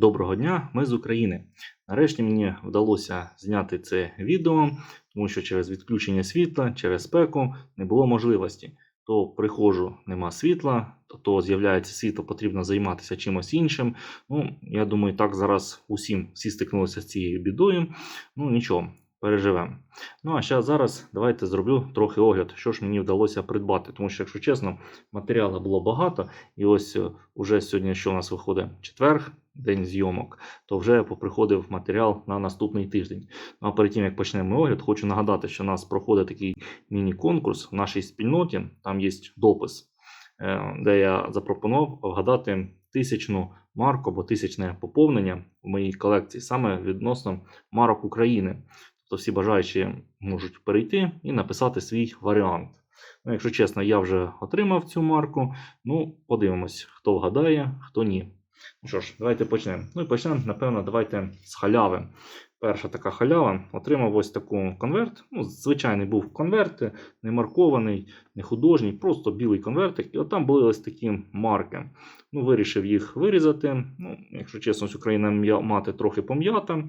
Доброго дня, ми з України. Нарешті мені вдалося зняти це відео, тому що через відключення світла, через спеку не було можливості. То приходжу, нема світла, то, з'являється світло, потрібно займатися чимось іншим. Ну, я думаю, так зараз усім всі стикнулися з цією бідою. Ну нічого, переживемо. Ну а ще зараз давайте зроблю трохи огляд, що ж мені вдалося придбати. Тому що, якщо чесно, матеріалу було багато, і ось е, уже сьогодні, що у нас виходить четверг, день зйомок, то вже поприходив матеріал на наступний тиждень. Ну а перед тим як почнемо огляд, хочу нагадати, що у нас проходить такий міні-конкурс в нашій спільноті. Там є допис, е, де я запропонував вгадати тисячну марку або тисячне поповнення в моїй колекції саме відносно марок України. Тобто всі бажаючі можуть перейти і написати свій варіант. Ну, якщо чесно, я вже отримав цю марку. Ну, подивимось, хто вгадає, хто ні. Ну що ж, давайте почнемо. Ну і почнемо, напевно, давайте з халяви. Перша така халява. Отримав ось таку конверт. Ну, звичайний був конверт, не маркований, не художній, просто білий конвертик. І от там були ось такі марки. Ну, вирішив їх вирізати. Ну, якщо чесно, ось Україна мати трохи пом'ята.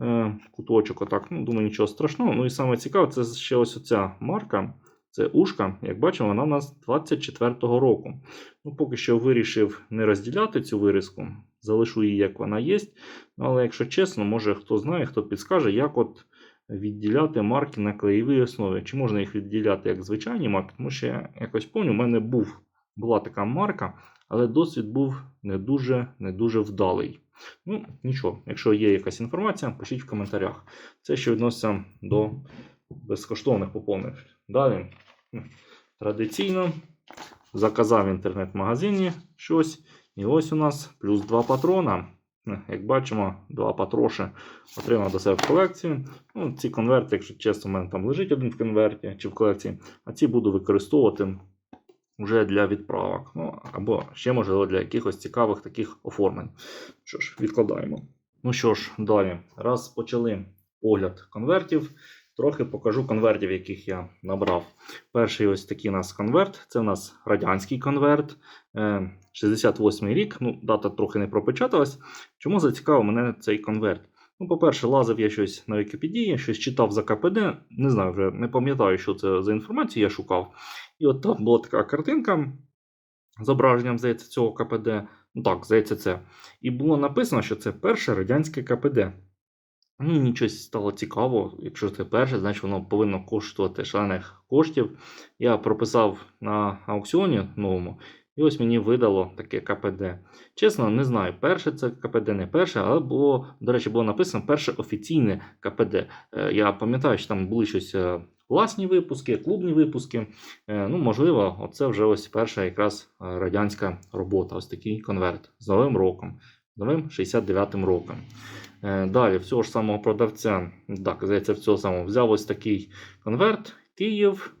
Е, куточок, отак. Ну, думаю, нічого страшного. Ну і саме цікаве, це ще ось оця марка. Це ушка, як бачимо, вона у нас 24-го року. Ну, поки що вирішив не розділяти цю вирізку, залишу її, як вона є. Але якщо чесно, може хто знає, хто підскаже, як от відділяти марки на клеєвій основі. Чи можна їх відділяти як звичайні марки? Тому що я якось пам'ятаю, у мене був, була така марка, але досвід був не дуже, не дуже вдалий. Ну, нічого, якщо є якась інформація, пишіть в коментарях. Це що відноситься до безкоштовних поповнень. Далі, традиційно, заказав в інтернет-магазині щось. І ось у нас плюс два патрона. Як бачимо, два патроші отримав до себе в колекцію. Ну, ці конверти, якщо чесно, у мене там лежить один в конверті чи в колекції, а ці буду використовувати вже для відправок. Ну, або ще, можливо, для якихось цікавих таких оформлень. Що ж, відкладаємо. Ну що ж, далі. Раз почали огляд конвертів, трохи покажу конвертів, яких я набрав. Перший ось такий у нас конверт. Це у нас радянський конверт. Е, 68 рік. Ну, дата трохи не пропечаталась. Чому зацікавив мене цей конверт? Ну, по-перше, лазив я щось на Вікіпедії, щось читав за КПД. Не знаю, вже не пам'ятаю, що це за інформацію я шукав. І от там була така картинка зображенням, здається, цього КПД. Ну так, здається, це. І було написано, що це перше радянське КПД. Ну, мені щось стало цікаво. Якщо це перше, значить воно повинно коштувати шалених коштів. Я прописав на аукціоні новому, і ось мені видало таке КПД. Чесно, не знаю, перше це КПД, не перше, але було, до речі, було написано перше офіційне КПД. Е, Я пам'ятаю, що там були щось е, власні випуски, клубні випуски. Е, Ну, можливо, оце вже ось перша якраз радянська робота. Ось такий конверт з новим роком, з новим 69-м роком. Далі, в цього ж самого продавця, так, здається, в цього самого взяв ось такий конверт Київ.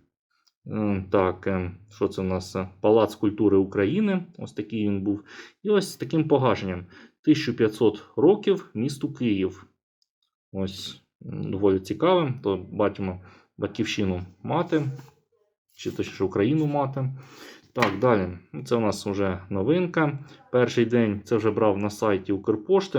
Е, Так, е, що це у нас? Палац культури України. Ось такий він був. І ось з таким погашенням. 1500 років місту Київ. Ось доволі цікаве. То бачимо батьківщину мати, чи точніше Україну мати. Так, далі. Ну, Це у нас вже новинка. Перший день це вже брав на сайті Укрпошти,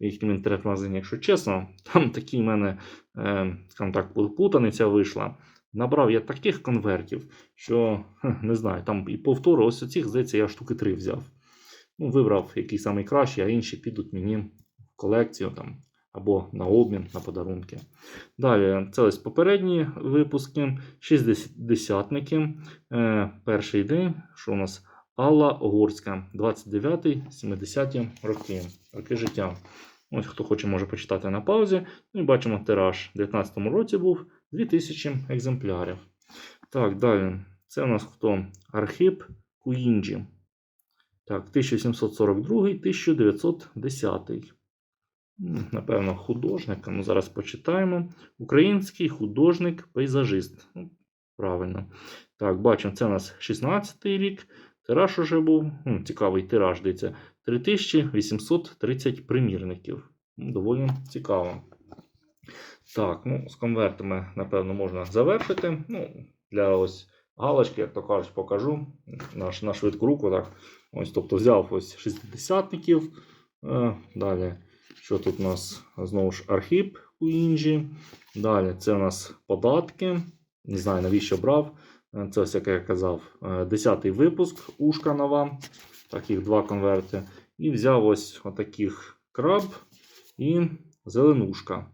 в їхньому інтернет-магазині, якщо чесно, там такі в мене, е, так, плутаниця вийшла. Набрав я таких конвертів, що не знаю, там і повтору, ось оцих, здається, я штуки три взяв. Ну, вибрав який самий кращий, а інші підуть мені в колекцію там, або на обмін, на подарунки. Далі, це ось попередні випуски, шістдесятники. Е, перший день, що у нас Алла Огурська, 29-70 роки, роки життя. Ось хто хоче, може почитати на паузі. Ну бачимо тираж. У 19-му році був 2000 екземплярів. Так, далі. Це у нас хто? Архип Куінджі. Так, 1742-1910. М, Напевно, художник. Ну, зараз почитаємо. Український художник-пейзажист. Ну, правильно. Так, бачимо, це у нас 16-й рік. Тираж уже був. Ну, цікавий тираж, дивіться. 3830 примірників. Доволі цікаво. Так, ну, з конвертами, напевно, можна завершити. Ну, для ось галочки, як то кажуть, покажу наш, на швидку руку. Так. Ось, тобто взяв ось шістдесятників, Е, Далі, що тут у нас знову ж архіп у інжі. Далі це у нас податки. Не знаю навіщо брав. Е, Це ось, як я казав, е, 10-й випуск ушка нова. Таких два конверти. І взяв ось отаких краб і зеленушка.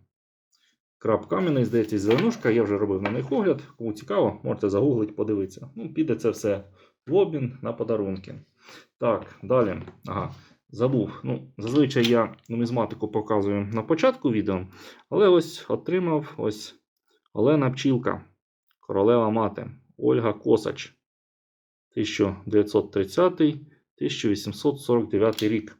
Краб кам'яний, здається, зеленушка. Я вже робив на них огляд. Кому цікаво, можете загуглити, подивитися. Ну, піде це все в обмін на подарунки. Так, далі. Ага, забув. Ну, зазвичай я нумізматику показую на початку відео, але ось отримав ось Олена Пчілка, королева мати, Ольга Косач, 1930-1849 рік.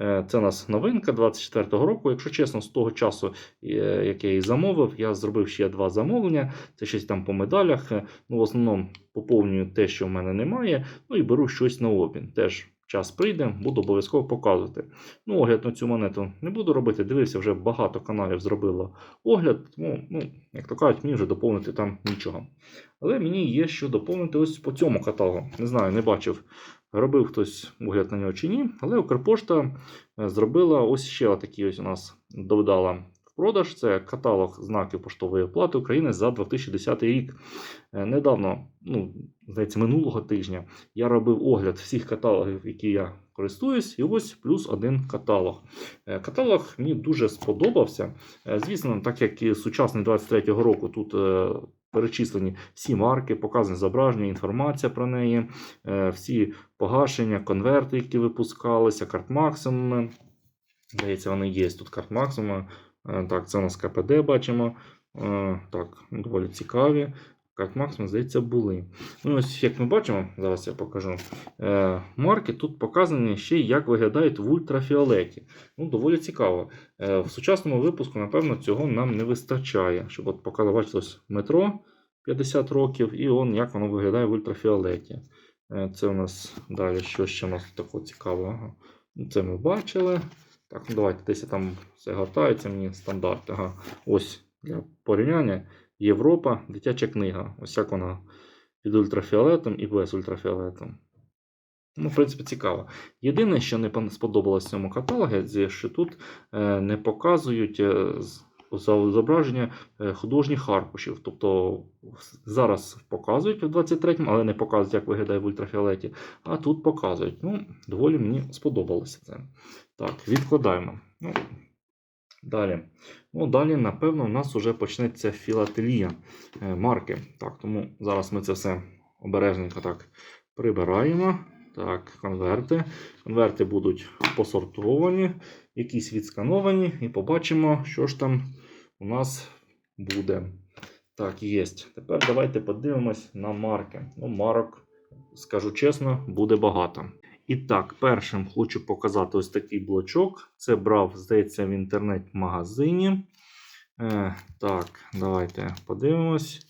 Е, Це у нас новинка 24-го року. Якщо чесно, з того часу, е, як я її замовив, я зробив ще два замовлення. Це щось там по медалях. Е, Ну, в основному поповнюю те, що в мене немає. Ну і беру щось на обмін. Теж час прийде, буду обов'язково показувати. Ну, огляд на цю монету не буду робити. Дивився, вже багато каналів зробило огляд. Тому, ну, як то кажуть, мені вже доповнити там нічого. Але мені є що доповнити ось по цьому каталогу. Не знаю, не бачив, робив хтось огляд на нього чи ні. Але Укрпошта е, зробила ось ще такий ось у нас додала в продаж. Це каталог знаків поштової оплати України за 2010 рік. Е, Недавно, ну, здається, минулого тижня я робив огляд всіх каталогів, які я користуюсь, і ось плюс один каталог. Е, Каталог мені дуже сподобався. Звісно, так як і сучасний 23-го року тут перечислені всі марки, показане зображення, інформація про неї, е, всі погашення, конверти, які випускалися, карт максимуми. Здається, вони є тут карт максимума. Е, Так, це у нас КПД бачимо. Е, Так, доволі цікаві. Карт максимум, здається, були. Ну, ось, як ми бачимо, зараз я покажу. Е, марки тут показані ще, як виглядають в ультрафіолеті. Ну, доволі цікаво. Е, в сучасному випуску, напевно, цього нам не вистачає. Щоб от показати, бачите, ось метро 50 років, і он, як воно виглядає в ультрафіолеті. Е, це у нас далі, що ще у нас такого цікавого. Ну, Це ми бачили. Так, ну давайте десь там все гортається мені стандарт. Ага. Ось для порівняння. Європа, дитяча книга. Ось як вона під ультрафіолетом і без ультрафіолетом. Ну, в принципі, цікаво. Єдине, що не сподобалось в цьому каталозі, що тут е, не показують е, зображення е, художніх аркушів. Тобто зараз показують в 23-му, але не показують, як виглядає в ультрафіолеті. А тут показують. Ну, доволі мені сподобалося це. Так, відкладаємо. Ну, далі. Ну, далі, напевно, у нас вже почнеться філателія е, марки. Так, тому зараз ми це все обережненько так прибираємо. Так, конверти. Конверти будуть посортовані, якісь відскановані, і побачимо, що ж там у нас буде. Так, є. Тепер давайте подивимось на марки. Ну, марок, скажу чесно, буде багато. І так, першим хочу показати ось такий блочок. Це брав, здається, в інтернет-магазині. Е, так, давайте подивимось.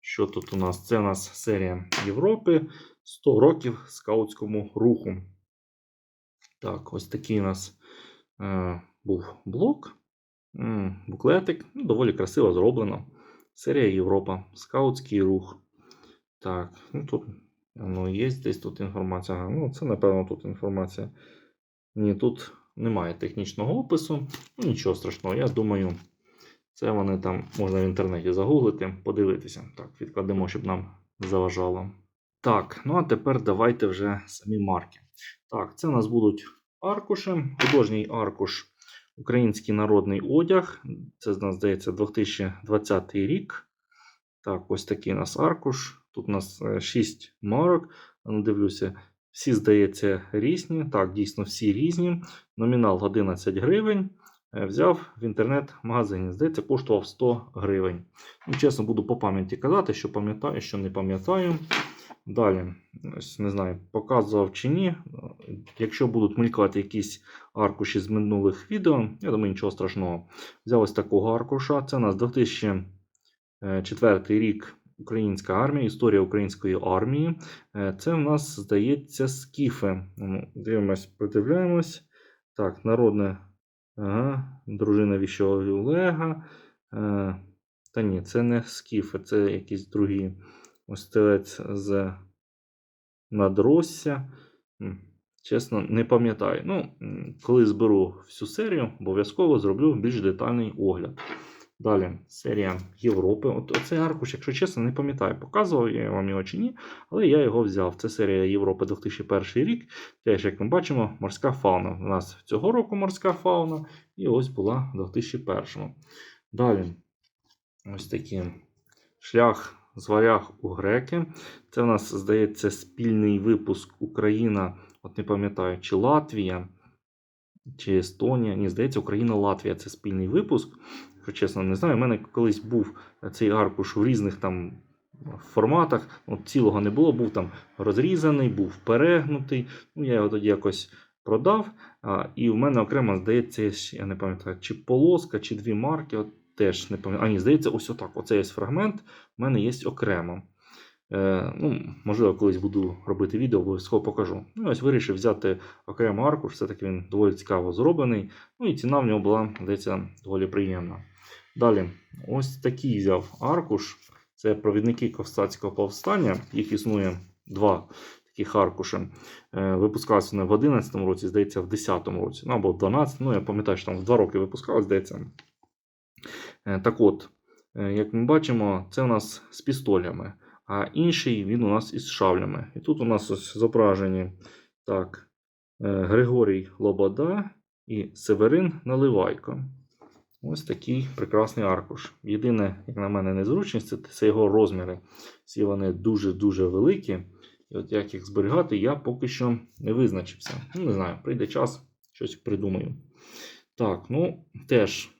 Що тут у нас? Це у нас серія Європи. 100 років скаутському руху. Так, ось такий у нас е, був блок. Буклетик. Ну, доволі красиво зроблено. Серія Європа. Скаутський рух. Так, ну тут ну, є десь тут інформація. Ну, це, напевно, тут інформація. Ні, тут немає технічного опису. Ну, нічого страшного, я думаю, це вони там можна в інтернеті загуглити, подивитися. Так, відкладемо, щоб нам заважало. Так, ну а тепер давайте вже самі марки. Так, це у нас будуть аркуші, художній аркуш, український народний одяг. Це з нас здається 2020 рік. Так, ось такий у нас аркуш. Тут у нас 6 марок. Ну, Дивлюся, всі, здається, різні. Так, дійсно, всі різні. Номінал 11 гривень. Е, Взяв в інтернет-магазині. Здається, коштував 100 гривень. Ну, чесно, буду по пам'яті казати, що пам'ятаю, що не пам'ятаю. Далі, не знаю, показував чи ні. Якщо будуть мелькати якісь аркуші з минулих відео, я думаю, нічого страшного. Взяв ось такого аркуша. Це у нас 2004 рік Українська армія, історія української армії. Е, Це в нас, здається, скіфи. Ну, Дивимось, придивляємось. Так, народне. Ага, дружина віщого Олега. Е, Та ні, це не скіфи, це якісь другі. Ось телець з надросся. Чесно, не пам'ятаю. Ну, коли зберу всю серію, обов'язково зроблю більш детальний огляд. Далі серія Європи. От цей аркуш, якщо чесно, не пам'ятаю, показував я вам його чи ні, але я його взяв. Це серія Європи 2001 рік. Теж, як ми бачимо, морська фауна. У нас цього року морська фауна, і ось була в 2001. Далі, ось такий шлях з варяг у греки. Це у нас, здається, спільний випуск Україна, от не пам'ятаю, чи Латвія, чи Естонія. Ні, здається, Україна-Латвія це спільний випуск. Чесно, не знаю. У мене колись був цей аркуш в різних там форматах. От цілого не було, був там розрізаний, був перегнутий. Ну, я його тоді якось продав. А, і в мене окремо, здається, я не пам'ятаю, чи полоска, чи дві марки. От теж не пам'ятаю. А, ні, здається, ось отак. Оцей є фрагмент в мене є окремо. Е, ну, можливо, колись буду робити відео, обов'язково покажу. Ну, ось вирішив взяти окремо аркуш, все-таки він доволі цікаво зроблений. Ну і ціна в нього була, здається, доволі приємна. Далі, ось такий взяв аркуш. Це провідники Ковстацького повстання. Їх існує два таких аркуші. Е, випускалися вони в 11 році, здається, в 10 році, ну або в 12, ну я пам'ятаю, що там в 2 роки випускалось, здається. Е, так от, е, як ми бачимо, це у нас з пістолями, а інший він у нас із шавлями. І тут у нас ось зображені так, Григорій Лобода і Северин Наливайко. Ось такий прекрасний аркуш. Єдине, як на мене, незручність це, його розміри. Всі вони дуже-дуже великі. І от як їх зберігати, я поки що не визначився. Ну, не знаю, прийде час, щось придумаю. Так, ну теж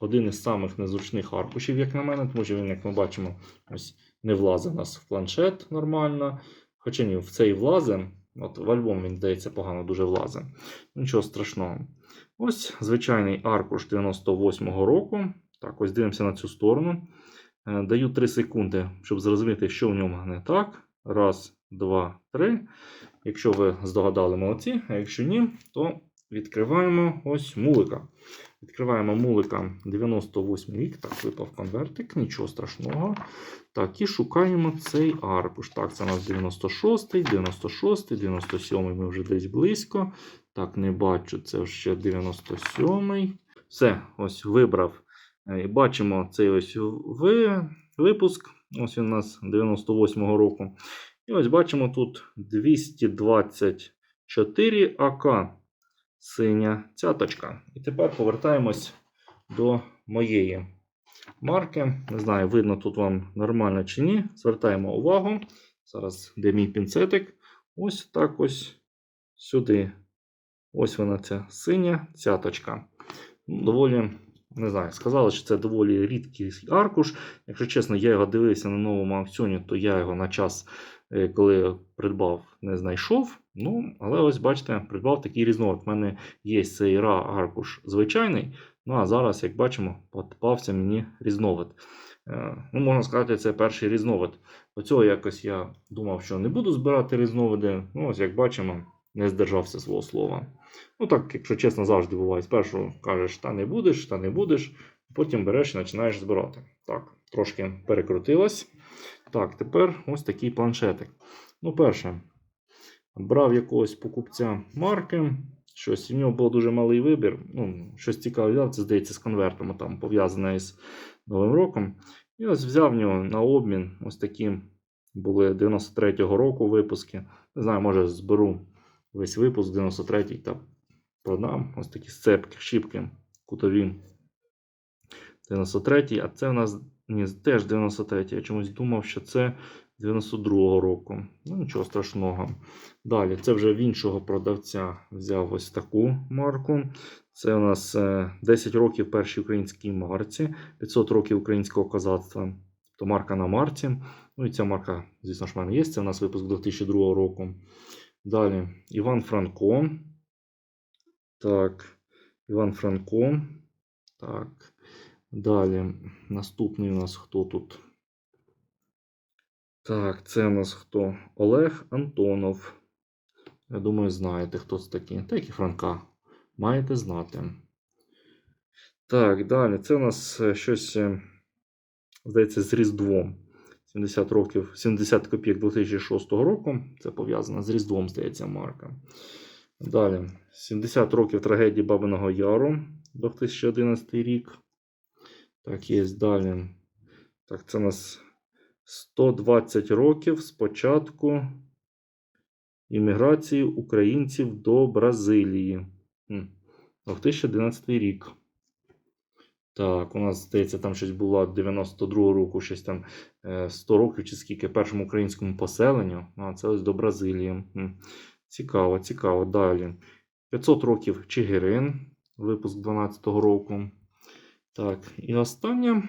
один із самих незручних аркушів, як на мене, тому що він, як ми бачимо, ось не влазить у нас в планшет нормально. Хоча ні, в цей влазить. От в альбом він, здається, погано дуже влазить. Нічого страшного. Ось звичайний аркуш 98-го року. Так, ось дивимося на цю сторону. Е, Даю 3 секунди, щоб зрозуміти, що в ньому не так. Раз, два, три. Якщо ви здогадали молодці, а якщо ні, то відкриваємо ось мулика. Відкриваємо мулика 98 рік. Так, випав конвертик, нічого страшного. Так, і шукаємо цей аркуш. Так, це у нас 96, 96, 97 ми вже десь близько. Так, не бачу, це ще 97. Все, ось вибрав. Е, І бачимо цей ось випуск. Ось він у нас 98-го року. І ось бачимо тут 224 АК синя цяточка. І тепер повертаємось до моєї марки. Не знаю, видно тут вам нормально чи ні. Звертаємо увагу. Зараз де мій пінцетик. Ось так ось сюди. Ось вона ця синя цяточка. Доволі, не знаю, сказали, що це доволі рідкий аркуш. Якщо чесно, я його дивився на новому аукціоні, то я його на час, коли придбав, не знайшов. Ну, але ось бачите, придбав такий різновид. У мене є цей ра аркуш звичайний. Ну а зараз, як бачимо, попався мені різновид. Е, Ну, можна сказати, це перший різновид. До цього якось я думав, що не буду збирати різновиди. Ну, ось як бачимо, не здержався свого слова. Ну так, якщо чесно, завжди буває. Спершу кажеш, та не будеш, та не будеш, потім береш і починаєш збирати. Так, трошки перекрутилось. Так, тепер ось такий планшетик. Ну, перше, брав якогось покупця марки. Щось, в нього був дуже малий вибір. Ну, щось цікаве взяв, це здається з конвертом, там пов'язане із Новим роком. І ось взяв в нього на обмін ось такі були 93-го року випуски. Не знаю, може зберу весь випуск 93-й та продам. Ось такі сцепки, щіпки, кутові. 93-й, а це у нас ні, теж 93-й. Я чомусь думав, що це 92-го року. Ну, нічого страшного. Далі, це вже в іншого продавця взяв ось таку марку. Це у нас е, 10 років першій українській марці, 500 років українського козацтва. То марка на марці. Ну і ця марка, звісно ж, в мене є. Це у нас випуск 2002 року. Далі Іван Франко. Так, Іван Франко. Так. Далі. Наступний у нас хто тут? Так, це у нас хто? Олег Антонов. Я думаю, знаєте, хто це такий. Так і Франка. Маєте знати. Так, далі. Це у нас е, щось, е, здається, з Різдвом. 70 років, 70 копійок 2006 року. Це пов'язано з Різдвом, здається, марка. Далі. 70 років трагедії Бабиного Яру, 2011 рік. Так, є далі. Так, це у нас 120 років з початку імміграції українців до Бразилії. М, 2011 рік. Так, у нас, здається, там щось було 92-го року, щось там е, 100 років чи скільки першому українському поселенню. А це ось до Бразилії. Цікаво, цікаво. Далі. 500 років Чигирин, випуск 12-го року. Так, і останнє.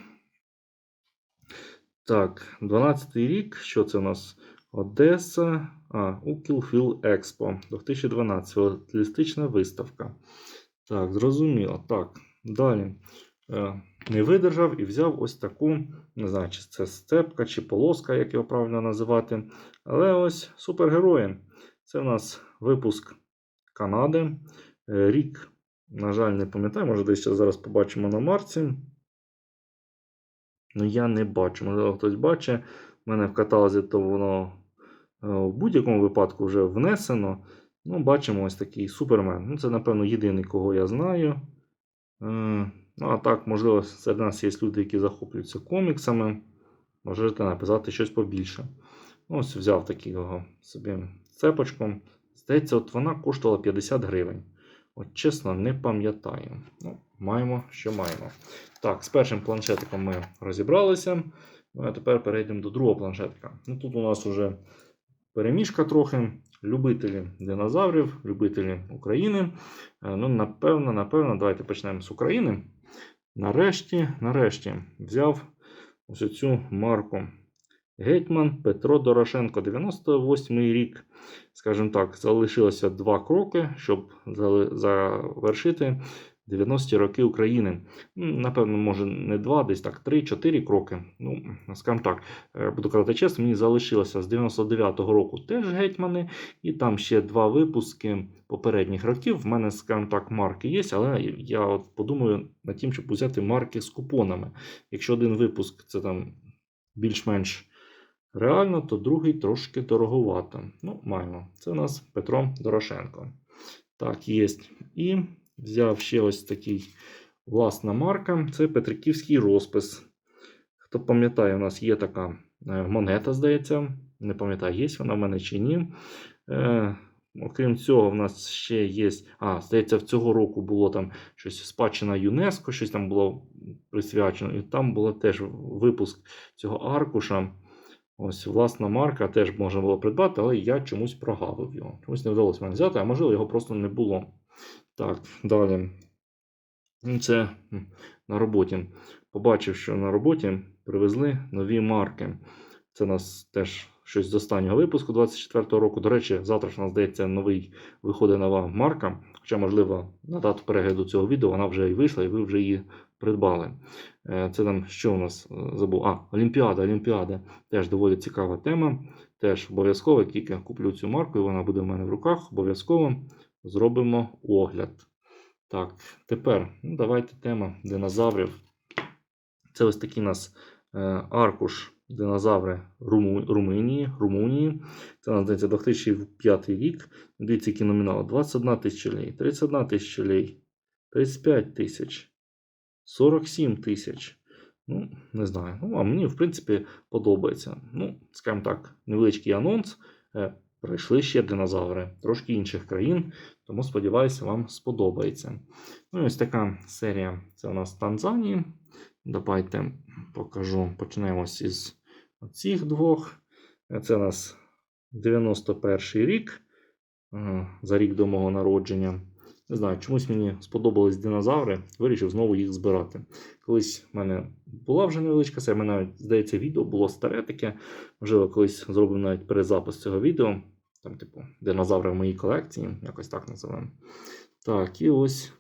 Так, 12-й рік. Що це у нас? Одеса. А, Укілфіл Експо 2012. Філателістична виставка. Так, зрозуміло. Так, далі. Е, Не видержав і взяв ось таку, не знаю, чи це степка, чи полоска, як його правильно називати. Але ось супергерої. Це у нас випуск Канади. Е, Рік, на жаль, не пам'ятаю, може десь зараз побачимо на марці. Ну, я не бачу. Можливо, хтось бачить. У мене в каталозі то воно е, в будь-якому випадку вже внесено. Ну, бачимо ось такий супермен. Ну, це, напевно, єдиний, кого я знаю. Е, Ну, а так, можливо, серед нас є люди, які захоплюються коміксами. Можете написати щось побільше. Ось взяв такого собі цепочку. Здається, от вона коштувала 50 гривень. От чесно, не пам'ятаю. Ну, маємо, що маємо. Так, з першим планшетиком ми розібралися. Ну, а тепер перейдемо до другого планшетика. Ну, тут у нас вже переміжка трохи. Любителі динозаврів, любителі України. Е, Ну, напевно, напевно, давайте почнемо з України. Нарешті, нарешті взяв ось цю марку. Гетьман Петро Дорошенко, 98-й рік. Скажімо так, залишилося два кроки, щоб завершити 90-ті роки України. Напевно, може, не два, десь так, 3-4 кроки. Ну, скажімо так, е, буду казати чесно, мені залишилося з 99-го року теж гетьмани, і там ще два випуски попередніх років. В мене, скажімо так, марки є, але я от подумаю над тим, щоб взяти марки з купонами. Якщо один випуск це там більш-менш реально, то другий трошки дороговато. Ну, маємо. Це у нас Петро Дорошенко. Так, є. І взяв ще ось такий власна марка. Це Петриківський розпис. Хто пам'ятає, у нас є така е, монета, здається. Не пам'ятаю, є вона в мене чи ні. Е, окрім цього, в нас ще є. А, здається, в цього року було там щось спадщина ЮНЕСКО, щось там було присвячено. І там був теж випуск цього аркуша. Ось власна марка теж можна було придбати, але я чомусь прогавив його. Чомусь не вдалося мені взяти, а можливо, його просто не було. Так, далі. Ну, Це на роботі. Побачив, що на роботі привезли нові марки. Це у нас теж щось з останнього випуску 24-го року. До речі, завтра ж у нас здається новий виходить нова марка. Хоча, можливо, на дату перегляду цього відео вона вже і вийшла, і ви вже її придбали. Е, Це там що у нас е, забув? А, Олімпіада, Олімпіада. Теж доволі цікава тема. Теж обов'язково, тільки куплю цю марку, і вона буде в мене в руках, обов'язково зробимо огляд. Так, тепер ну, давайте тема динозаврів. Це ось такий у нас е, аркуш динозаври Руму, Румунії, Румунії. Це у нас здається 2005 рік. Дивіться, які номінали. 21 тисяча лей, 31 тисяча лей, 35 тисяч, 47 тисяч. Ну, не знаю. Ну, а мені, в принципі, подобається. Ну, скажімо так, невеличкий анонс. Е, Прийшли ще динозаври трошки інших країн, тому сподіваюся, вам сподобається. Ну і ось така серія. Це у нас Танзанії. Давайте покажу. Почнемо із цих двох. Це у нас 91 рік, е, за рік до мого народження. Не знаю, чомусь мені сподобались динозаври, вирішив знову їх збирати. Колись в мене була вже невеличка серія, мене навіть, здається, відео було старе таке. Можливо, колись зробимо навіть перезапис цього відео. Там, типу, динозаври в моїй колекції, якось так називаємо. Так, і ось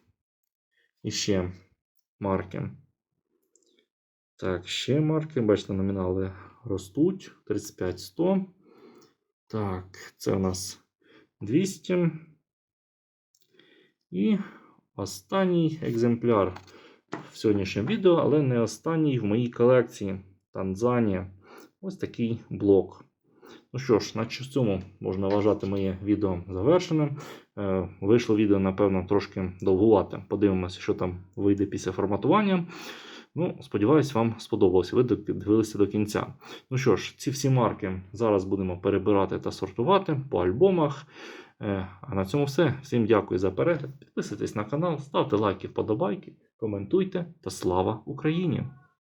іще марки. Так, ще марки. Бачите, номінали ростуть. 35-100. Так, це у нас 200. І останній екземпляр в сьогоднішньому відео, але не останній в моїй колекції Танзанія. Ось такий блок. Ну що ж, на цьому можна вважати моє відео завершеним. Е, Вийшло відео, напевно, трошки довгувате. Подивимося, що там вийде після форматування. Ну, сподіваюсь, вам сподобалося. Ви дивилися до кінця. Ну що ж, ці всі марки зараз будемо перебирати та сортувати по альбомах. Е, А на цьому все. Всім дякую за перегляд. Підписуйтесь на канал, ставте лайки, вподобайки, коментуйте та слава Україні!